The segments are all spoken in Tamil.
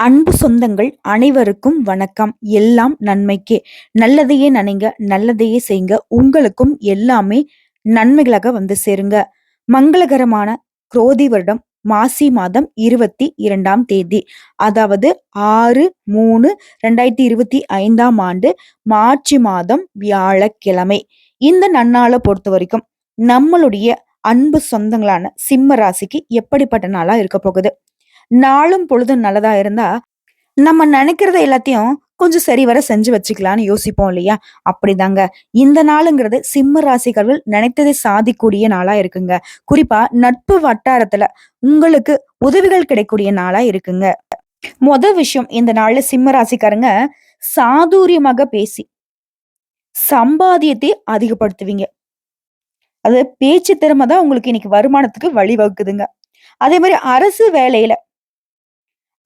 அன்பு சொந்தங்கள் அனைவருக்கும் வணக்கம். எல்லாம் நன்மைக்கே. நல்லதையே நினைங்க நல்லதையே செய்யுங்க உங்களுக்கும் எல்லாமே நன்மைகளாக வந்து சேருங்க. மங்களகரமான குரோதி வருடம் மாசி மாதம் இருபத்தி இரண்டாம் தேதி. அதாவது ஆறு மூணு ரெண்டாயிரத்தி இருபத்தி ஐந்தாம் ஆண்டு மார்ச் மாதம் வியாழக்கிழமை. இந்த நன்னாளை பொறுத்த வரைக்கும் நம்மளுடைய அன்பு சொந்தங்களான சிம்ம ராசிக்கு எப்படிப்பட்ட நாளா இருக்க போகுது? நாளும் பொழுதும் நல்லதா இருந்தா நம்ம நினைக்கிறத எல்லாத்தையும் கொஞ்சம் சரிவர செஞ்சு வச்சுக்கலாம்னு யோசிப்போம் இல்லையா? அப்படிதாங்க. இந்த நாளுங்கிறது சிம்ம ராசிகர்கள் நினைத்ததை சாதிக்கூடிய நாளா இருக்குங்க. குறிப்பா நட்பு வட்டாரத்துல உங்களுக்கு உதவிகள் கிடைக்கூடிய நாளா இருக்குங்க. முத விஷயம் இந்த நாள்ல சிம்ம ராசிக்காரங்க சாதுரியமாக பேசி சம்பாதியத்தை அதிகப்படுத்துவீங்க. அது பேச்சு திறமை தான் உங்களுக்கு இன்னைக்கு வருமானத்துக்கு வழிவகுக்குதுங்க. அதே மாதிரி அரசு வேலையில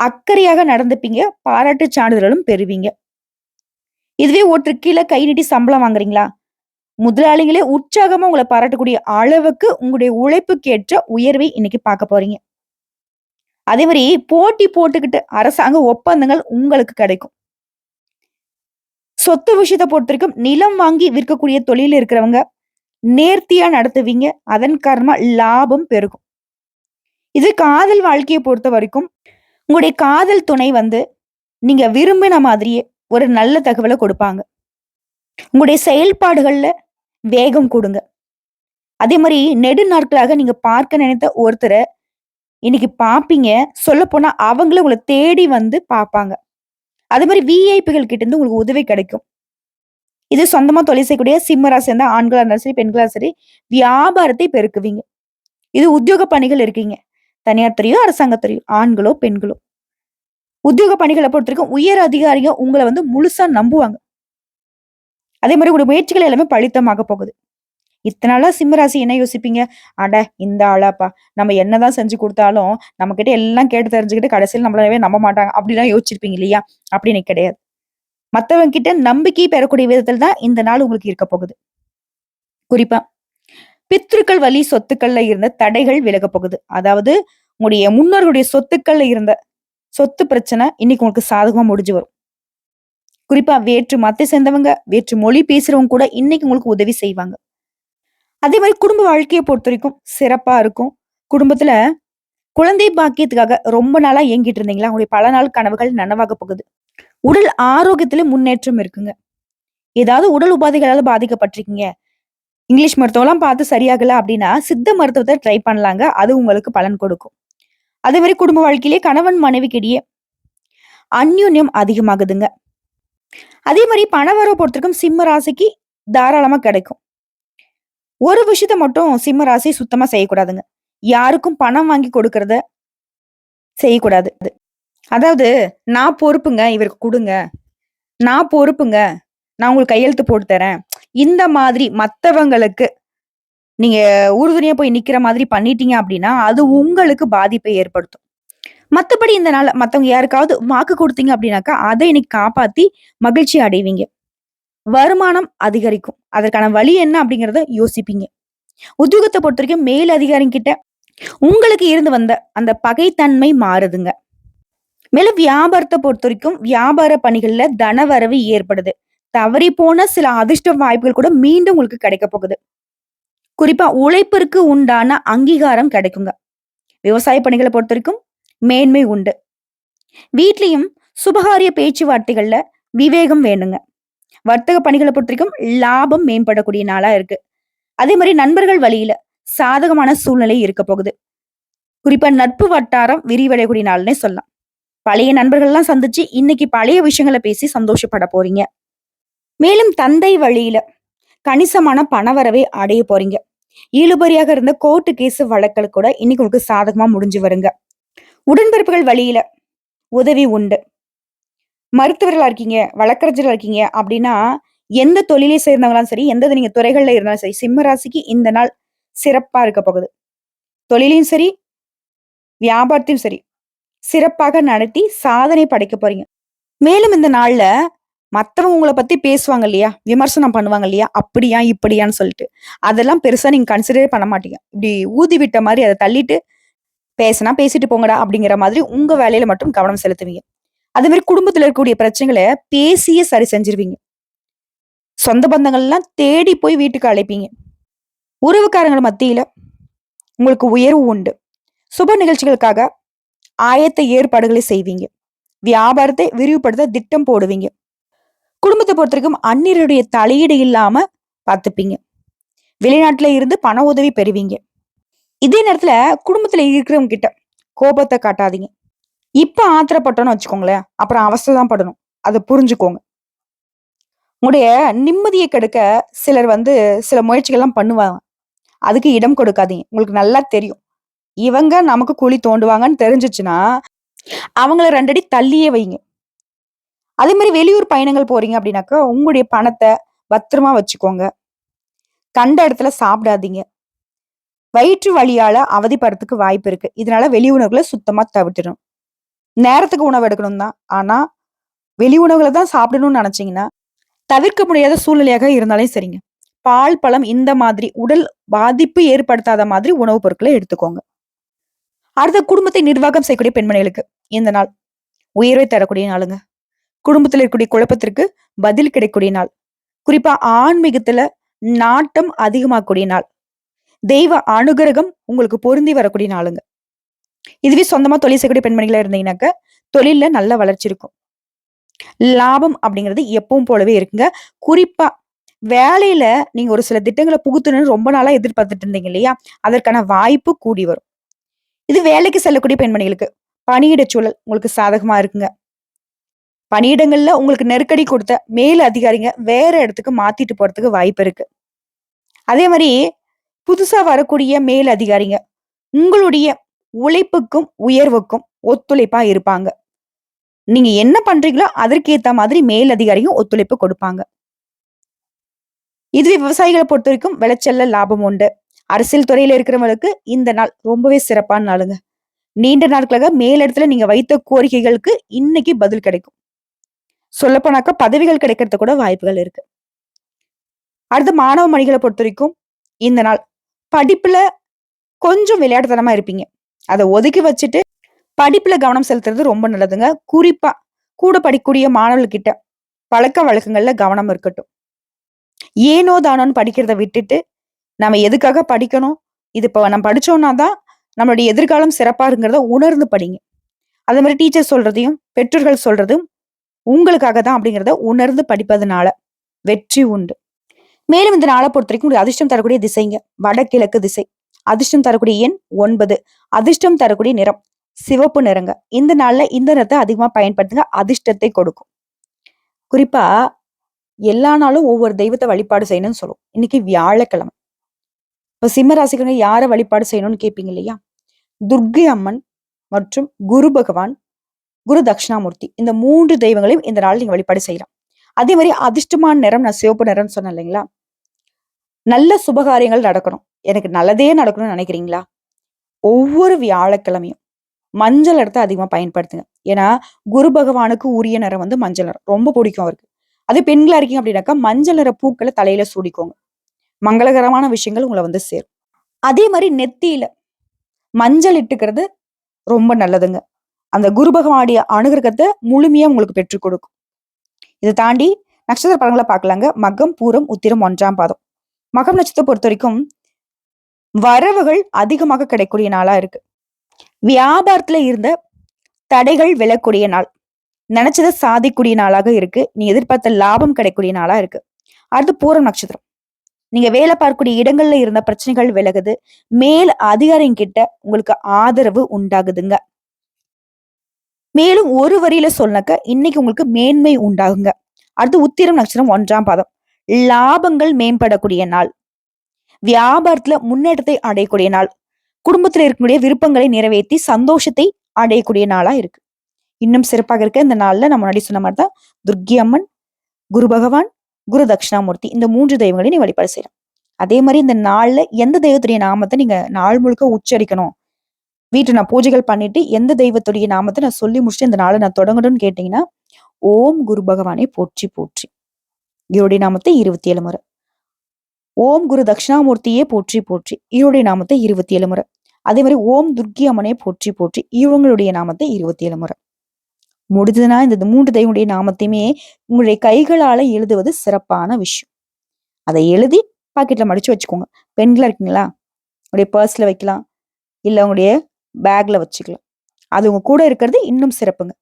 அக்கறையாக நடந்துப்பீங்க. பாராட்டு சான்றிதழும் பெறுவீங்க. இதுவே ஒருத்தர் கீழே கை நீட்டி சம்பளம் வாங்குறீங்களா? முதலாளிகளே உற்சாகமா உங்களை பாராட்டக்கூடிய அளவுக்கு உங்களுடைய உழைப்புக்கு ஏற்ற உயர்வை இன்னைக்கு பார்க்க போறீங்க. அதே மாதிரி போட்டி போட்டுக்கிட்டு அரசாங்க ஒப்பந்தங்கள் உங்களுக்கு கிடைக்கும். சொத்து விஷயத்தை பொறுத்த வரைக்கும் நிலம் வாங்கி விற்கக்கூடிய தொழில் இருக்கிறவங்க நேர்த்தியா நடத்துவீங்க. அதன் காரணமா லாபம் பெருகும். இது காதல் வாழ்க்கையை பொறுத்த வரைக்கும் உங்களுடைய காதல் துணை வந்து நீங்க விரும்பின மாதிரியே ஒரு நல்ல தகவலை கொடுப்பாங்க. உங்களுடைய செயல்பாடுகள்ல வேகம் கொடுங்க. அதே மாதிரி நெடு நாட்களாக நீங்க பார்க்க நினைத்த ஒருத்தரை இன்னைக்கு பார்ப்பீங்க சொல்ல போனா அவங்களும் உங்களை தேடி வந்து பார்ப்பாங்க அதே மாதிரி விஐபிகள் கிட்ட இருந்து உங்களுக்கு உதவி கிடைக்கும். இது சொந்தமா தொழில் செய்யக்கூடிய சிம்மராசி இருந்தா ஆண்களாக இருந்தாலும் சரி பெண்களாக சரி வியாபாரத்தை பெருக்குவீங்க. இது உத்தியோக பணிகள் இருக்கீங்க. தனியார் துறையோ அரசாங்கத்துறையோ ஆண்களோ பெண்களோ. உத்தியோக பணிகளை பொறுத்த வரைக்கும் உயர் அதிகாரிங்க உங்களை வந்து முழுசா நம்புவாங்க. அதே மாதிரி உங்களுடைய முயற்சிகள் எல்லாமே பழித்தமாக போகுது. இத்தனை நாளா சிம்மராசி என்ன யோசிப்பீங்க? அட இந்த ஆளாப்பா. நம்ம என்னதான் செஞ்சு கொடுத்தாலும் நம்ம கிட்ட எல்லாம் கேட்டு தெரிஞ்சுக்கிட்டு கடைசியில் நம்மளவே நம்ப மாட்டாங்க. அப்படிலாம் யோசிச்சிருப்பீங்க இல்லையா? அப்படின்னு கிடையாது. மற்றவங்க கிட்ட நம்பிக்கை பெறக்கூடிய விதத்தில் தான் இந்த நாள் உங்களுக்கு இருக்க போகுது. குறிப்பா பித்ருக்கள் வழி சொத்துக்கள்ல இருந்த தடைகள் விலக போகுது. அதாவது உங்களுடைய முன்னோர்களுடைய சொத்துக்கள்ல இருந்த சொத்து பிரச்சனை இன்னைக்கு உங்களுக்கு சாதகமா முடிஞ்சு வரும். குறிப்பா வேற்று மத்தை சேர்ந்தவங்க வேற்று மொழி பேசுறவங்க கூட இன்னைக்கு உங்களுக்கு உதவி செய்வாங்க. அதே மாதிரி குடும்ப வாழ்க்கையை பொறுத்த வரைக்கும் சிறப்பா இருக்கும். குடும்பத்துல குழந்தை பாக்கியத்துக்காக ரொம்ப நாளா இயங்கிட்டு இருந்தீங்களா? உங்களுடைய பல நாள் கனவுகள் நனவாக போகுது. உடல் ஆரோக்கியத்துல முன்னேற்றம் இருக்குங்க. ஏதாவது உடல் உபாதைகளால பாதிக்கப்பட்டிருக்கீங்க. இங்கிலீஷ் மருத்துவம்லாம் பார்த்து சரியாகல அப்படின்னா சித்த மருத்துவத்தை ட்ரை பண்ணலாங்க. அது உங்களுக்கு பலன் கொடுக்கும். அதே மாதிரி குடும்ப வாழ்க்கையிலே கணவன் மனைவிக்கிடையே அந்யுன்யம் அதிகமாகுதுங்க. அதே மாதிரி பணவரவு பொறுத்திருக்கும் சிம்ம ராசிக்கு தாராளமா கிடைக்கும். ஒரு விஷயத்த மட்டும் சிம்ம ராசி சுத்தமா செய்யக்கூடாதுங்க. யாருக்கும் பணம் வாங்கி கொடுக்கறத செய்யக்கூடாது. அதாவது நான் பொறுப்புங்க இவருக்கு கொடுங்க. நான் பொறுப்புங்க நான் உங்களுக்கு கையெழுத்து போட்டு தரேன். இந்த மாதிரி மற்றவங்களுக்கு நீங்க உறுதுணையா போய் நிக்கிற மாதிரி பண்ணிட்டீங்க அப்படின்னா அது உங்களுக்கு பாதிப்பை ஏற்படுத்தும். மற்றபடி இந்த நாள் மற்றவங்க யாருக்காவது வாக்கு கொடுத்தீங்க அப்படின்னாக்கா அதை இன்னைக்கு காப்பாத்தி மகிழ்ச்சி அடைவீங்க. வருமானம் அதிகரிக்கும். அதற்கான வழி என்ன அப்படிங்கிறத யோசிப்பீங்க. உத்தியோகத்தை பொறுத்த வரைக்கும் மேல் அதிகாரி கிட்ட உங்களுக்கு இருந்து வந்த அந்த பகைத்தன்மை மாறுதுங்க. மேலும் வியாபாரத்தை பொறுத்த வரைக்கும் வியாபார பணிகள்ல தனவரவு ஏற்படுது. தவறி போன சில அதிர்ஷ்ட வாய்ப்புகள் கூட மீண்டும் உங்களுக்கு கிடைக்க போகுது. குறிப்பா உழைப்பிற்கு உண்டான அங்கீகாரம் கிடைக்குங்க. விவசாய பணிகளை பொறுத்த வரைக்கும் மேன்மை உண்டு. வீட்லயும் சுபகாரிய பேச்சுவார்த்தைகள்ல விவேகம் வேணுங்க. வர்த்தக பணிகளை பொறுத்த வரைக்கும் லாபம் மேம்படக்கூடிய நாளா இருக்கு. அதே மாதிரி நண்பர்கள் வழியில சாதகமான சூழ்நிலை இருக்க போகுது. குறிப்பா நட்பு வட்டாரம் விரிவடையக்கூடிய நாள்னே சொல்லலாம். பழைய நண்பர்கள்லாம் சந்திச்சு இன்னைக்கு பழைய விஷயங்களை பேசி சந்தோஷப்பட போறீங்க. மேலும் தந்தை வழியில கணிசமான பணவரவை அடைய போறீங்க. இழுபறியாக இருந்த கோர்ட்டு கேஸ் வழக்கல் கூட இன்னைக்கு உங்களுக்கு சாதகமா முடிஞ்சு வருங்க. உடன்பிறப்புகள் வழியில உதவி உண்டு. மருத்துவர்களா இருக்கீங்க வழக்கறிஞர்களா இருக்கீங்க அப்படின்னா எந்த தொழிலை சேர்ந்தவங்களாலும் சரி எந்த நீங்க துறைகள்ல இருந்தாலும் சரி சிம்மராசிக்கு இந்த நாள் சிறப்பா இருக்க போகுது. தொழிலையும் சரி வியாபாரத்தையும் சரி சிறப்பாக நடத்தி சாதனை படைக்க போறீங்க. மேலும் இந்த நாள்ல மத்தவங்க உங்களை பத்தி பேசுவாங்க இல்லையா? விமர்சனம் பண்ணுவாங்க இல்லையா? அப்படியா இப்படியான்னு சொல்லிட்டு. அதெல்லாம் பெருசா நீங்க கன்சிடரே பண்ண மாட்டீங்க. இப்படி ஊதி விட்ட மாதிரி அதை தள்ளிட்டு பேசினா பேசிட்டு போங்கடா அப்படிங்கிற மாதிரி உங்க வேலையில மட்டும் கவனம் செலுத்துவீங்க. அதே மாதிரி குடும்பத்துல இருக்கக்கூடிய பிரச்சனைகளை பேசியே சரி செஞ்சிருவீங்க. சொந்த பந்தங்கள்லாம் தேடி போய் வீட்டுக்கு அழைப்பீங்க. உறவுக்காரங்கள் மத்தியில உங்களுக்கு உயர்வு உண்டு. சுப நிகழ்ச்சிகளுக்காக ஆயத்த ஏற்பாடுகளை செய்வீங்க. வியாபாரத்தை விரிவுபடுத்த திட்டம் போடுவீங்க. குடும்பத்தை பொறுத்த வரைக்கும் அந்நியருடைய தலையீடு இல்லாம பார்த்துப்பீங்க. வெளிநாட்டுல இருந்து பண உதவி பெறுவீங்க. இதே நேரத்துல குடும்பத்துல இருக்கிறவங்க கிட்ட கோபத்தை காட்டாதீங்க. இப்ப ஆத்திரப்பட்டோம்னு வச்சுக்கோங்களேன் அப்புறம் அவஸ்தை தான் படணும். அதை புரிஞ்சுக்கோங்க. உங்களுடைய நிம்மதியை கெடுக்க சிலர் வந்து சில முயற்சிகள்லாம் பண்ணுவாங்க. அதுக்கு இடம் கொடுக்காதீங்க. உங்களுக்கு நல்லா தெரியும். இவங்க நமக்கு குழி தோண்டுவாங்கன்னு தெரிஞ்சிச்சுன்னா அவங்கள ரெண்டடி தள்ளியே வைங்க. அதே மாதிரி வெளியூர் பயணங்கள் போறீங்க அப்படின்னாக்கா உங்களுடைய பணத்தை பத்திரமா வச்சுக்கோங்க. கண்ட இடத்துல சாப்பிடாதீங்க. வயிற்று வழியால அவதிப்படுறதுக்கு வாய்ப்பு இருக்கு. இதனால வெளி உணவுகளை சுத்தமா தவிட்டுடும் நேரத்துக்கு உணவு எடுக்கணும் தான் ஆனா வெளி உணவுகளை தான் சாப்பிடணும்னு நினைச்சீங்கன்னா தவிர்க்க முடியாத சூழ்நிலையாக இருந்தாலும் சரிங்க. பால் பழம் இந்த மாதிரி உடல் பாதிப்பு ஏற்படுத்தாத மாதிரி உணவுப் பொருட்களை எடுத்துக்கோங்க. அடுத்த குடும்பத்தை நிர்வாகம் செய்யக்கூடிய பெண்மணிகளுக்கு இந்த நாள் உயர்வை தரக்கூடிய நாளுங்க. குடும்பத்தில் இருக்கக்கூடிய குழப்பத்திற்கு பதில் கிடைக்கக்கூடிய நாள். குறிப்பா ஆன்மீகத்துல நாட்டம் அதிகமாகக்கூடிய நாள். தெய்வ அனுகிரகம் உங்களுக்கு பொருந்தி வரக்கூடிய நாளுங்க. இதுவே சொந்தமா தொழில் செய்யக்கூடிய பெண்மணிகளா இருந்தீங்கன்னாக்க தொழில்ல நல்ல வளர்ச்சி இருக்கும். லாபம் அப்படிங்கிறது எப்பவும் போலவே இருக்குங்க. குறிப்பா வேலையில நீங்க ஒரு சில திட்டங்களை புகுத்தணும்னு ரொம்ப நாளா எதிர்பார்த்துட்டு இருந்தீங்க இல்லையா? அதற்கான வாய்ப்பு கூடி வரும். இது வேலைக்கு செல்லக்கூடிய பெண்மணிகளுக்கு பணியிட சூழல் உங்களுக்கு சாதகமா இருக்குங்க. பணியிடங்கள்ல உங்களுக்கு நெருக்கடி கொடுத்த மேல் அதிகாரிங்க வேற இடத்துக்கு மாத்திட்டு போறதுக்கு வாய்ப்பு இருக்கு. அதே மாதிரி புதுசா வரக்கூடிய மேல் அதிகாரிங்க உங்களுடைய உழைப்புக்கும் உயர்வுக்கும் ஒத்துழைப்பா இருப்பாங்க. நீங்க என்ன பண்றீங்களோ அதற்கேத்த மாதிரி மேல் அதிகாரியும் ஒத்துழைப்பு கொடுப்பாங்க. இதுவே விவசாயிகளை பொறுத்த வரைக்கும் விளைச்சல்ல லாபம் உண்டு. அரசியல் துறையில இருக்கிறவங்களுக்கு இந்த நாள் ரொம்பவே சிறப்பான நாளுங்க. நீண்ட நாட்களாக மேலிடத்துல நீங்க வைத்த கோரிக்கைகளுக்கு இன்னைக்கு பதில் கிடைக்கும். சொல்லப்போனாக்கா பதவிகள் கிடைக்கிறது கூட வாய்ப்புகள் இருக்கு. அடுத்து மாணவ மணிகளை பொறுத்த வரைக்கும் இந்த நாள் படிப்புல கொஞ்சம் விளையாட்டுத்தனமா இருப்பீங்க. அதை ஒதுக்கி வச்சுட்டு படிப்புல கவனம் செலுத்துறது ரொம்ப நல்லதுங்க. குறிப்பா கூட படிக்கக்கூடிய மாணவர்கிட்ட பழக்க வழக்கங்கள்ல கவனம் இருக்கட்டும். ஏனோ தானோன்னு படிக்கிறத விட்டுட்டு நம்ம எதுக்காக படிக்கணும்? இது இப்போ நம்ம படிச்சோம்னா தான் நம்மளுடைய எதிர்காலம் சிறப்பாருங்கிறத உணர்ந்து படிங்க. அதே மாதிரி டீச்சர் சொல்றதையும் பெற்றோர்கள் சொல்றதும் உங்களுக்காக தான் அப்படிங்கிறத உணர்ந்து படிப்பதனால வெற்றி உண்டு. மேலும் இந்த நாளை பொறுத்த வரைக்கும் ஒரு அதிர்ஷ்டம் தரக்கூடிய திசைங்க. வடகிழக்கு திசை. அதிர்ஷ்டம் தரக்கூடிய எண் ஒன்பது. அதிர்ஷ்டம் தரக்கூடிய நிறம் சிவப்பு நிறங்க. இந்த நாள்ல இந்த நிறத்தை அதிகமா பயன்படுத்துங்க. அதிர்ஷ்டத்தை கொடுக்கும். குறிப்பா எல்லா நாளும் ஒவ்வொரு தெய்வத்தை வழிபாடு செய்யணும்னு சொல்லுவோம். இன்னைக்கு வியாழக்கிழமை. இப்ப சிம்ம ராசிக்காரங்க யாரை வழிபாடு செய்யணும்னு கேட்பீங்க இல்லையா? துர்கை அம்மன் மற்றும் குரு பகவான் குரு தட்சிணாமூர்த்தி. இந்த மூன்று தெய்வங்களையும் இந்த நாள் நீங்க வழிபாடு செய்யலாம். அதே மாதிரி அதிர்ஷ்டமான நிறம் நான் சிவப்பு நிறம்னு சொன்னேன் இல்லைங்களா? நல்ல சுபகாரியங்கள் நடக்கணும். எனக்கு நல்லதே நடக்கணும்னு நினைக்கிறீங்களா? ஒவ்வொரு வியாழக்கிழமையும் மஞ்சள் இடத்த அதிகமாக பயன்படுத்துங்க. ஏன்னா குரு பகவானுக்கு உரிய நிறம் வந்து மஞ்சள் நிறம். ரொம்ப பிடிக்கும் அவருக்கு. அதே பெண்களா இருக்கீங்க அப்படின்னாக்கா மஞ்சள் நிற பூக்களை தலையில சூடிக்கோங்க. மங்களகரமான விஷயங்கள் உங்களை வந்து சேரும். அதே மாதிரி நெத்தியில மஞ்சள் இட்டுக்கிறது ரொம்ப நல்லதுங்க. அந்த குரு பகவானுடைய அனுகிரகத்தை முழுமையா உங்களுக்கு பெற்றுக் கொடுக்கும். இதை தாண்டி நட்சத்திர படங்களை பார்க்கலாங்க. மகம் பூரம் உத்திரம் ஒன்றாம் பாதம். மகம் நட்சத்திரம் பொறுத்த வரைக்கும் வரவுகள் அதிகமாக கிடைக்கூடிய நாளா இருக்கு. வியாபாரத்துல இருந்த தடைகள் விழக்கூடிய நாள். நினைச்சதை சாதிக்கூடிய நாளாக இருக்கு. நீ எதிர்பார்த்த லாபம் கிடைக்கூடிய நாளா இருக்கு. அடுத்து பூரம் நட்சத்திரம். நீங்க வேலை பார்க்கக்கூடிய இடங்கள்ல இருந்த பிரச்சனைகள் விலகுது. மேல் அதிகாரிங்கிட்ட உங்களுக்கு ஆதரவு உண்டாகுதுங்க. மேலும் ஒரு வரியில சொன்னாக்க இன்னைக்கு உங்களுக்கு மேன்மை உண்டாகுங்க. அடுத்து உத்திரம் நட்சத்திரம் ஒன்றாம் பாதம். லாபங்கள் மேம்படக்கூடிய நாள். வியாபாரத்துல முன்னேற்றத்தை அடையக்கூடிய நாள். குடும்பத்துல இருக்கக்கூடிய விருப்பங்களை நிறைவேற்றி சந்தோஷத்தை அடையக்கூடிய நாளா இருக்கு. இன்னும் சிறப்பாக இருக்க இந்த நாள்ல நம்ம முன்னாடி சொன்ன மாதிரி தான் துர்கி அம்மன் குரு பகவான் குரு தட்சிணாமூர்த்தி இந்த மூன்று தெய்வங்களையும் நீ வழிபாடு செய்யலாம். அதே மாதிரி இந்த நாள்ல எந்த தெய்வத்துடைய நாமத்தை நீங்க நாள் முழுக்க உச்சரிக்கணும்? வீட்டை நான் பூஜைகள் பண்ணிட்டு எந்த தெய்வத்துடைய நாமத்தை நான் சொல்லி முடிச்சுட்டு இந்த நாளை நான் தொடங்கணும்னு கேட்டீங்கன்னா ஓம் குரு பகவானை போற்றி போற்றி. இவருடைய நாமத்தை இருபத்தி ஏழு முறை. ஓம் குரு தட்சிணாமூர்த்தியே போற்றி போற்றி. இவருடைய நாமத்தை இருபத்தி ஏழு முறை. அதே மாதிரி ஓம் துர்க்கி அம்மனே போற்றி போற்றி. இவங்களுடைய நாமத்தை இருபத்தி ஏழு முறை. முடிஞ்சதுன்னா இந்த மூன்று தெய்வனுடைய நாமத்தையுமே உங்களுடைய கைகளால எழுதுவது சிறப்பான விஷயம். அதை எழுதி பாக்கெட்ல மடிச்சு வச்சுக்கோங்க. பெண்களா இருக்கீங்களா? உங்களுடைய பர்ஸ்ல வைக்கலாம். இல்ல உங்களுடைய பேக்ல வச்சுக்கலாம். அது உங்க கூட இருக்கிறது இன்னும் சிறப்புங்க.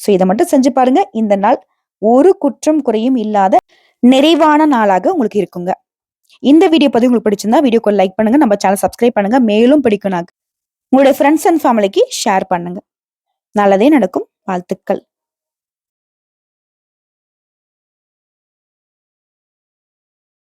ஸோ இதை மட்டும் செஞ்சு பாருங்க. இந்த நாள் ஒரு குற்றம் குறையும் இல்லாத நிறைவான நாளாக உங்களுக்கு இருக்குங்க. இந்த வீடியோ பதிவு உங்களுக்கு பிடிச்சிருந்தா வீடியோக்கு லைக் பண்ணுங்க. நம்ம சேனல் சப்ஸ்கிரைப் பண்ணுங்க. மேலும் பிடிக்கும் உங்களுடைய ஃப்ரெண்ட்ஸ் அண்ட் ஃபேமிலிக்கு ஷேர் பண்ணுங்க. நல்லதே நடக்கும். வாழ்த்துக்கள்.